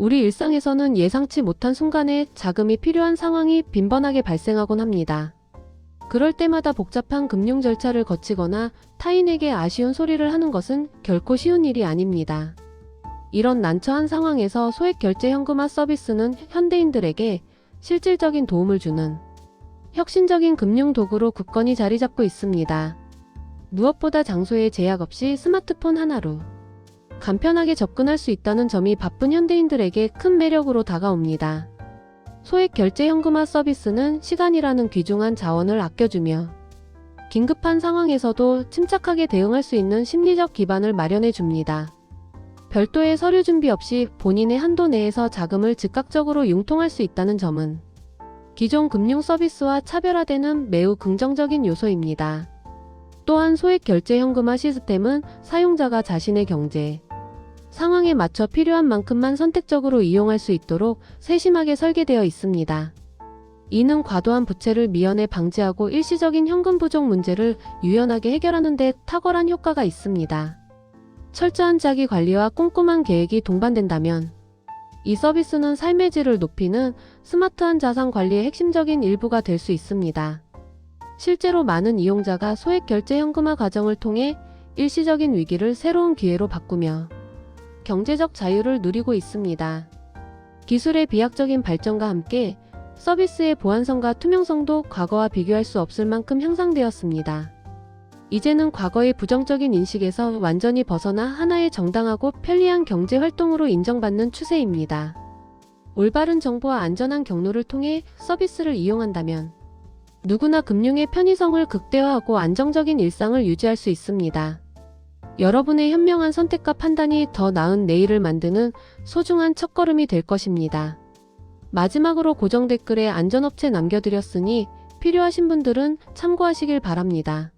우리 일상에서는 예상치 못한 순간에 자금이 필요한 상황이 빈번하게 발생하곤 합니다. 그럴 때마다 복잡한 금융 절차를 거치거나 타인에게 아쉬운 소리를 하는 것은 결코 쉬운 일이 아닙니다. 이런 난처한 상황에서 소액 결제 현금화 서비스는 현대인들에게 실질적인 도움을 주는 혁신적인 금융 도구로 굳건히 자리 잡고 있습니다. 무엇보다 장소에 제약 없이 스마트폰 하나로 간편하게 접근할 수 있다는 점이 바쁜 현대인들에게 큰 매력으로 다가옵니다. 소액 결제 현금화 서비스는 시간이라는 귀중한 자원을 아껴주며 긴급한 상황에서도 침착하게 대응할 수 있는 심리적 기반을 마련해 줍니다. 별도의 서류 준비 없이 본인의 한도 내에서 자금을 즉각적으로 융통할 수 있다는 점은 기존 금융 서비스와 차별화되는 매우 긍정적인 요소입니다. 또한 소액 결제 현금화 시스템은 사용자가 자신의 경제, 상황에 맞춰 필요한 만큼만 선택적으로 이용할 수 있도록 세심하게 설계되어 있습니다. 이는 과도한 부채를 미연에 방지하고 일시적인 현금 부족 문제를 유연하게 해결하는 데 탁월한 효과가 있습니다. 철저한 자기 관리와 꼼꼼한 계획이 동반된다면 이 서비스는 삶의 질을 높이는 스마트한 자산 관리의 핵심적인 일부가 될 수 있습니다. 실제로 많은 이용자가 소액 결제 현금화 과정을 통해 일시적인 위기를 새로운 기회로 바꾸며 경제적 자유를 누리고 있습니다. 기술의 비약적인 발전과 함께 서비스의 보안성과 투명성도 과거와 비교할 수 없을 만큼 향상되었습니다. 이제는 과거의 부정적인 인식에서 완전히 벗어나 하나의 정당하고 편리한 경제 활동으로 인정받는 추세입니다. 올바른 정보와 안전한 경로를 통해 서비스를 이용한다면 누구나 금융의 편의성을 극대화하고 안정적인 일상을 유지할 수 있습니다. 여러분의 현명한 선택과 판단이 더 나은 내일을 만드는 소중한 첫걸음이 될 것입니다. 마지막으로 고정 댓글에 안전업체 남겨드렸으니 필요하신 분들은 참고하시길 바랍니다.